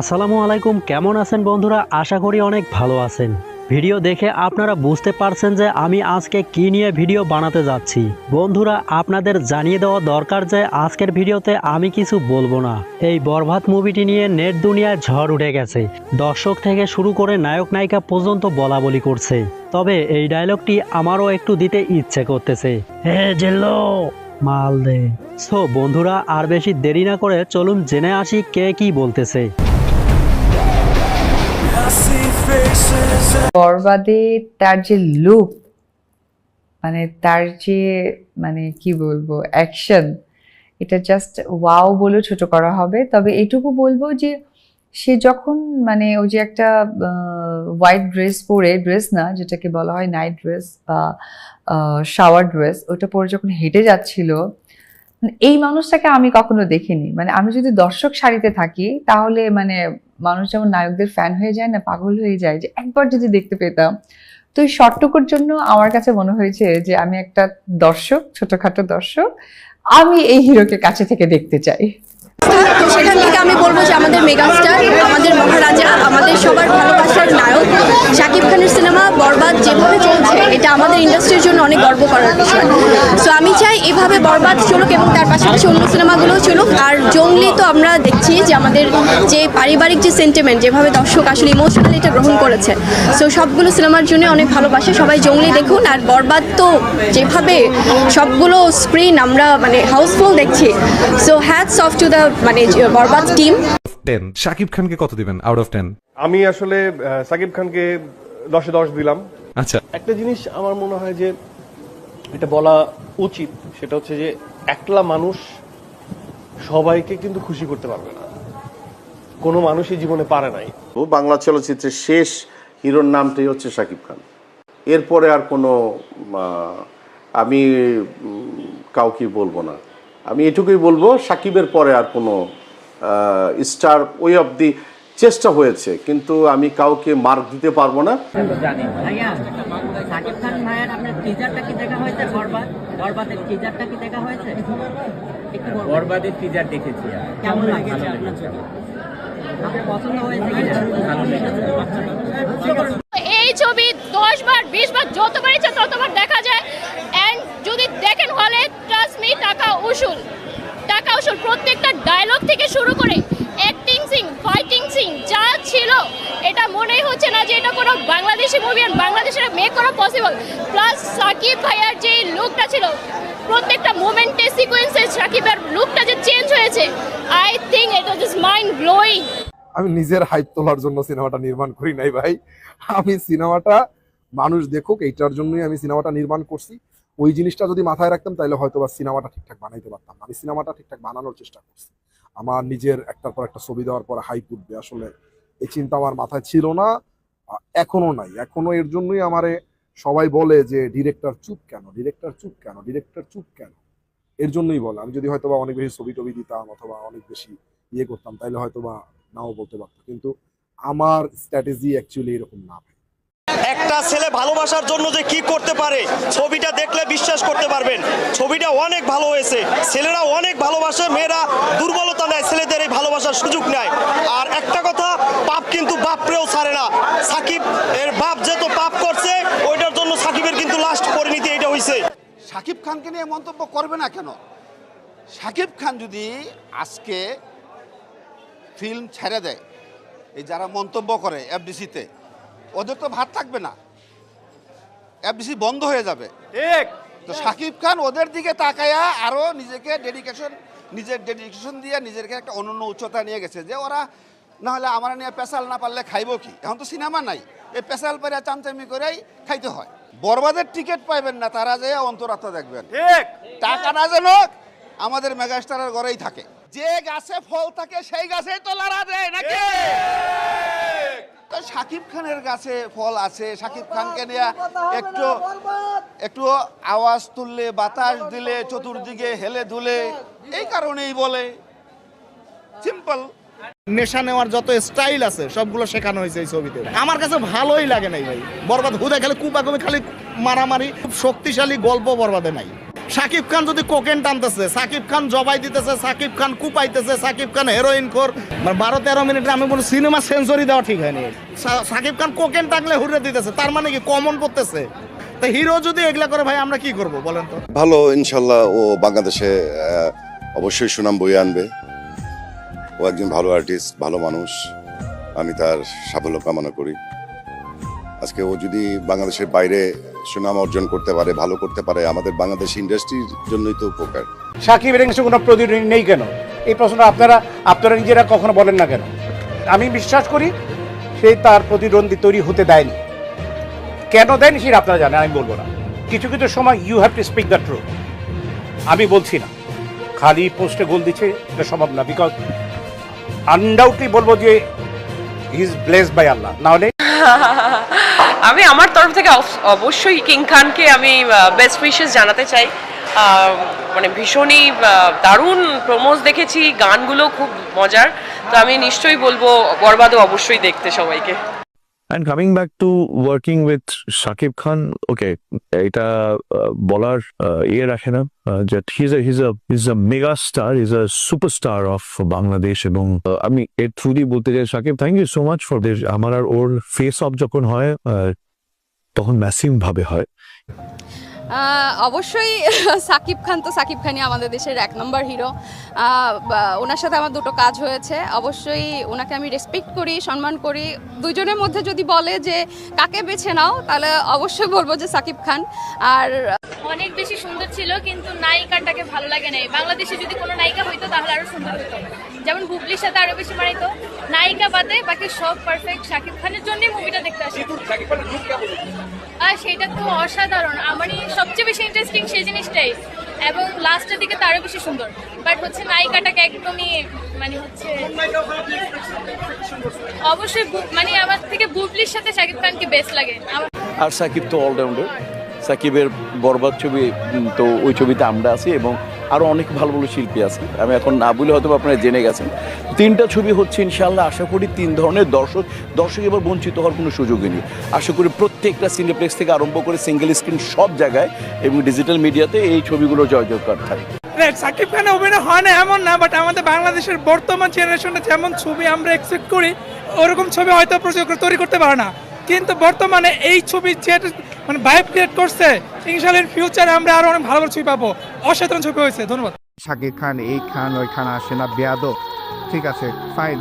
আসসালামু আলাইকুম, কেমন আছেন বন্ধুরা? আশা করি অনেক ভালো আছেন। ভিডিও দেখে আপনারা বুঝতে পারছেন যে আমি আজকে কি নিয়ে ভিডিও বানাতে যাচ্ছি। বন্ধুরা, আপনাদের জানিয়ে দেওয়া দরকার যে আজকের ভিডিওতে আমি কিছু বলব না। এই বরভাত মুভিটি নিয়ে নেট দুনিয়ায় ঝড় উঠে গেছে। দর্শক থেকে শুরু করে নায়ক নায়িকা পর্যন্ত বলা বলি করছে। তবে এই ডায়লগটি আমারও একটু দিতে ইচ্ছে করতেছে। হে মাল দে। সো, বন্ধুরা, আর বেশি দেরি না করে চলুন জেনে আসি কে কি বলতেছে। বরবাদে তার যে লুক মানে তার যে মানে কি বলব অ্যাকশন এটা জাস্ট ওয়াও বলে ছোট করা হবে। তবে এটুকু বলব যে, সে যখন মানে ওই যে একটা হোয়াইট ড্রেস পরে ড্রেস না, যেটাকে বলা হয় নাইট ড্রেস বা শাওয়ার ড্রেস ওটা পরে যখন হেঁটে যাচ্ছিল মানে এই মানুষটাকে আমি কখনো দেখিনি। মানে আমি যদি দর্শক সারিতে থাকি, তাহলে মানে মানুষ যেমন নায়কদের ফ্যান হয়ে যায় না, পাগল হয়ে যায়, যে একবার যদি দেখতে পেতাম। তো এই শর্টটুকুর জন্য আমার কাছে মনে হয়েছে যে আমি একটা দর্শক, ছোটখাটো দর্শক, আমি এই হিরোকে কাছে থেকে দেখতে চাই। সেখান থেকে আমি বলব যে আমাদের মেগাস্টার, আমাদের মহারাজা, আমাদের সবার ভালোবাসার নায়ক, শাকিব খানের সিনেমা বরবাদ, যেভাবে ইন্ডাস্ট্রির জন্য অনেক গর্ব করার বিষয়। সো আমি চাই এভাবে বরবাদ চলুক এবং তার পাশাপাশি অন্য সিনেমাগুলোও চলুক। আর জঙ্গলি তো আমরা দেখছি যে আমাদের যে পারিবারিক যে সেন্টিমেন্ট যেভাবে দর্শক আসলে ইমোশনালি এটা গ্রহণ করেছে। সো সবগুলো সিনেমার জন্য অনেক ভালোবাসে। সবাই জঙ্গলি দেখুন। আর বরবাদ তো যেভাবে সবগুলো স্ক্রিন আমরা মানে হাউসফুল দেখছি। So hats off to the মানে বরবাদ টিম টেন শাকিব খানকে কত দিবেন? আউট অফ টেন আমি আসলে সাকিব খানকে দশে দশ দিলাম। আচ্ছা। একটা জিনিস আমার মনে হয় যে এটা বলা উচিত সেটা হচ্ছে যে একলা মানুষ সবাইকে কিন্তু খুশি করতে পারবে না। কোনো মানুষই জীবনে পারে নাই। ও বাংলা চলচ্চিত্রের শেষ হিরোর নামটাই হচ্ছে শাকিব খান। এরপরে আর কোনো আমি কাউকে বলব না। আমি এটুকুই বলব সাকিবের পরে আর কোনো স্টার ওই অবধি চেষ্টা হয়েছে কিন্তু আমি কাউকে মার্ক দিতে পারব না। ভাইয়া সাকিব খান ভাইয়ার আপনার টিজারটা কি দেখা হয়েছে? বরবাদ? বরবাদের টিজারটা কি দেখা হয়েছে? একটু টিজার দেখেছি কেমন লাগছে আপনার ছবি? আপনার পছন্দ হয়েছে কিনা ভালো লেগেছে। এই ছবি দশ বার বিশ বার যতবার ইচ্ছা ততবার দেখা যায়। অ্যান্ড যদি দেখেন হলে ট্রাস্ট মি টাকা উসুল। টাকা উসুল। প্রত্যেকটা ডায়লগ থেকে শুরু করে এটা মনেই হচ্ছে না যে এটা কোনো বাংলাদেশি মুভি আর বাংলাদেশের মেক করা পসিবল প্লাস সাকিব ভাইয়ার যে লুকটা ছিল, প্রত্যেকটা মোমেন্টে সিকোয়েন্সে সাকিবের লুকটা যে চেঞ্জ হয়েছে আই থিঙ্ক এটা জাস্ট মাইন্ড ব্লোয়িং আমি নিজের হাইপ তোলার জন্য সিনেমাটা নির্মাণ করি নাই ভাই। আমি সিনেমাটা মানুষ দেখুক, এইটার জন্যই আমি সিনেমাটা নির্মাণ করছি। ওই জিনিসটা যদি মাথায় রাখতাম, তাহলে হয়তো বা সিনেমাটা ঠিকঠাক বানাইতে পারতাম। আমি সিনেমাটা ঠিকঠাক বানানোর চেষ্টা করছি। আমার নিজের একটার পর একটা ছবি দেওয়ার পর হাইপ উঠবে আসলে। এই চিন্তা আমার মাথায় ছিল না এখনও নাই। এখনও এর জন্যই আমারে সবাই বলে যে, ডিরেক্টর চুপ কেন? ডিরেক্টর চুপ কেন? ডিরেক্টর চুপ কেন? এর জন্যই বলে। আমি যদি হয়তো অনেক বেশি ছবি টবি দিতাম অথবা অনেক বেশি ইয়ে করতাম, তাইলে হয়তো বা নাও বলতে পারতো। কিন্তু আমার স্ট্র্যাটেজি অ্যাকচুয়ালি এরকম না একটা ছেলে ভালোবাসার জন্য যে কি করতে পারে, ছবিটা দেখলে বিশ্বাস করতে পারবেন। ছবিটা অনেক ভালো হয়েছে। ছেলেরা অনেক ভালোবাসে, মেয়েরা দুর্বলতা নেয়, ছেলেদের এই ভালোবাসার সুযোগ নেয়। আর একটা কিন্তু বাপরেও ছাড়ে না। সাকিব এর বাপ যেহেতু পাপ করছে ওইটার জন্য সাকিবের কিন্তু লাস্ট পরিণতি এটা হয়েছে সাকিব খানকে নিয়ে মন্তব্য করবে না কেন? সাকিব খান যদি আজকে ফিল্ম ছেড়ে দেয় এই যারা মন্তব্য করে এফডিসিতে ওদের তো ভাত থাকবে না। এফডিসি বন্ধ হয়ে যাবে। ঠিক। তো সাকিব খান ওদের দিকে তাকায়া আরও নিজেকে ডেডিকেশন নিজের ডেডিকেশন দিয়ে নিজেকে একটা অনন্য উচ্চতা নিয়ে গেছে। যে ওরা না হলে আমার নিয়ে পেশাল না পারলে খাইবো কি? এখন তো সিনেমা নাই। এই পেশাল পারে চামচামি করেই খাইতে হয়। বরবাদের টিকিট পাইবেন না তারা যে অন্তরাত্মা দেখবেন। ঠিক। টাকা না যেন আমাদের মেগাস্টারের ঘরেই থাকে। যে গাছে ফল থাকে সেই গাছেই তো লাড়া দেয় নাকি? তো সাকিব খানের গাছে ফল আছে। সাকিব খানকে নিয়ে একটু একটু আওয়াজ তুললে বাতাস দিলে চতুর্দিকে হেলে ধুলে এই কারণেই বলে। সিম্পল নেশা নেওয়ার যত স্টাইল আছে, সবগুলো শেখানো হয়েছে এই ছবিতে। আমার কাছে ভালোই লাগে নাই ভাই। বরবাদ হুদা খালি কুপা কমে খালি মারামারি, খুব শক্তিশালী গল্প বরবাদে নাই। সাকিব খান যদি কোকেন টানতেছে, সাকিব খান জবাই দিতেছে, সাকিব খান কুপাইতেছে, সাকিব খান হেরোইন খোর। মানে বারো তেরো মিনিটে আমি বলি সিনেমা সেঞ্চুরি দেওয়া ঠিক হয়নি। সাকিব খান কোকেন টাকলে হুড়ে দিতেছে, তার মানে কি কমন পড়তেছে? তা হিরো যদি এগুলা করে, ভাই, আমরা কি করব বলেন তো? ভালো, ইনশাল্লাহ ও বাংলাদেশে অবশ্যই সুনাম বই আনবে। ও একজন ভালো আর্টিস্ট ভালো মানুষ। আমি তার সাফল্য কামনা করি। আজকে ও যদি বাংলাদেশের বাইরে সুনাম অর্জন করতে পারে, ভালো করতে পারে, আমাদের বাংলাদেশ ইন্ডাস্ট্রির জন্যই তো উপকার। সাকিবের এগেন্সে কোনো প্রতিদ্বন্দ্বী নেই কেন? এই প্রশ্নটা আপনারা আপনারা নিজেরা কখনো বলেন না কেন? আমি বিশ্বাস করি সে তার প্রতিদ্বন্দ্বী তৈরি হতে দেয়নি। কেন দেয়নি সেটা আপনারা জানেন, আমি বলব না। কিছু কিছু সময় you have to speak the truth আমি বলছি না। খালি পোস্টে গোল দিচ্ছে, এটা সম্ভব না বিকজ আনডাউটলি বলব যে ইজ ব্লেসড বাই আল্লাহ না নাহলে আমি আমার তরফ থেকে অবশ্যই কিং খানকে আমি বেস্ট উইশেস জানাতে চাই। মানে ভীষণই দারুণ প্রমোজ দেখেছি, গানগুলো খুব মজার। তো আমি নিশ্চয়ই বলব বরবাদও অবশ্যই দেখতে সবাইকে। And coming back to working with Shakib Khan okay এটা বলার ইয়ে রাখে না যে his his his a mega star is a superstar of Bangladesh এবং আমি এর থ্রু দিয়ে বলতে চাই Shakib thank you so much for this আমার আর ওর ফেস অফ যখন হয় তখন ম্যাসিভ ভাবে হয়। অবশ্যই সাকিব খান তো সাকিব খানই আমাদের দেশের এক নম্বর হিরো ওনার সাথে আমার দুটো কাজ হয়েছে। অবশ্যই ওনাকে আমি রেসপেক্ট করি সম্মান করি। দুজনের মধ্যে যদি বলে যে কাকে বেছে নাও তাহলে অবশ্যই বলব যে সাকিব খান। আর অনেক বেশি সুন্দর ছিল কিন্তু নায়িকাটাকে ভালো লাগে নাই। বাংলাদেশে যদি কোনো নায়িকা হইতো তাহলে আরও সুন্দর হতো। যেমন বুবলির সাথে আরও বেশি মানাইতো নায়িকা বাদে বাকি সব পারফেক্ট শাকিব খানের জন্যই মুভিটা দেখতে আসি। আর সেটা তো অসাধারণ। আমারই সবচেয়ে বেশি ইন্টারেস্টিং সেই জিনিসটাই। এবং লাস্টের দিকে তারও বেশি সুন্দর। বাট হচ্ছে নায়িকাটাকে একদমই মানে হচ্ছে অবশ্যই মানে আমার থেকে বুবলির সাথে শাকিব খানকে বেস্ট লাগে। আর সাকিব তো অলরাউন্ডার সাকিবের বরবাদ ছবি তো ওই ছবিতে আমরা আছি এবং আরও অনেক ভালো ভালো শিল্পী আছে। আমি এখন না বলে হয়তো আপনারা জেনে গেছেন। তিনটা ছবি হচ্ছে ইনশাল্লাহ আশা করি তিন ধরনের দর্শক দর্শক এবার বঞ্চিত হওয়ার কোনো সুযোগই নেই। আশা করি প্রত্যেকটা সিনেপ্লেক্স থেকে আরম্ভ করে সিঙ্গেল স্ক্রিন সব জায়গায় এবং ডিজিটাল মিডিয়াতে এই ছবিগুলো জয় জয়কার থাকে। সাকিব খানের অভিনয় হয় না এমন না বাট আমাদের বাংলাদেশের বর্তমান জেনারেশনে যেমন ছবি আমরা এক্সপেক্ট করি, ওরকম ছবি হয়তো প্রযোগ তৈরি করতে পারে না। কিন্তু বর্তমানে এই ছবি যে মানে ভাইব ক্রিয়েট করছে। ইনশাল্লাহ ফিউচারে আমরা আরও অনেক ভালো ভালো ছবি পাবো। অসাধারণ ছবি হয়েছে, ধন্যবাদ। শাকিব খান, এই খান, ওই খান আসে না বেয়াদ ঠিক আছে ফাইন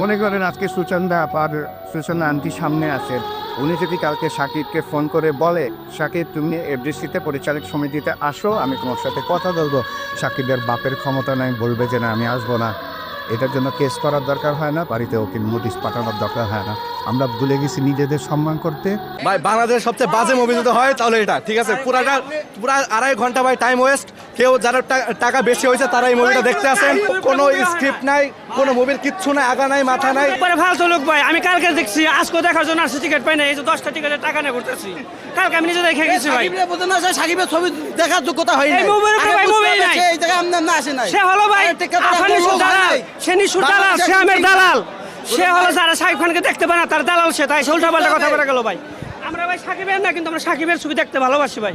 মনে করেন আজকে সুচন্দা আপার সুচন্দা আন্টি সামনে আছে। উনি যদি কালকে সাকিবকে ফোন করে বলে, সাকিব, তুমি এফডিসিতে পরিচালক সমিতিতে আসো, আমি তোমার সাথে কথা বলব। সাকিবের বাপের ক্ষমতা নাই, বলবে যে না, আমি আসব না। এটার জন্য কেস করার দরকার হয় না, বাড়িতে ওকে নোটিশ পাঠানোর দরকার হয় না। আমরা ভুলে গেছি নিজেদের সম্মান করতে। ভাই, বাংলাদেশের সবচেয়ে বাজে মুভি যদি হয়, তাহলে এটা, ঠিক আছে? পুরাটা পুরা আড়াই ঘণ্টা ভাই টাইম ওয়েস্ট কেউ যারা টা- টাকা বেশি হয়েছে তারা এই মুভিটা দেখতে আসেন। কোনো স্ক্রিপ্ট নাই কোনো মুভির কিচ্ছু নাই আগা নাই মাথা নাই। পরে ভালো লোক ভাই আমি কালকে দেখছি আজকে দেখার জন্য আসছি টিকিট পাই না এই যে দশটা টিকিটের টাকা নিয়ে ঘুরতেছি। কালকে আমি নিজে দেখে গেছি ভাই। সাকিবের ছবি দেখার যোগ্যতা হয় এই মুভির উপরে ভাই মুভি নাই। এই জায়গায় আমরা না আসে নাই। সে হলো ভাই আফানি দালাল সে নিশু দালাল সে আমের দালাল। সে হলো যারা সাকিব খানকে দেখতে পারে না তার দালাল সে তাই সে উল্টা পাল্টা কথা বলে গেল ভাই। আমরা ভাই সাকিবের না কিন্তু আমরা সাকিবের ছবি দেখতে ভালোবাসি ভাই।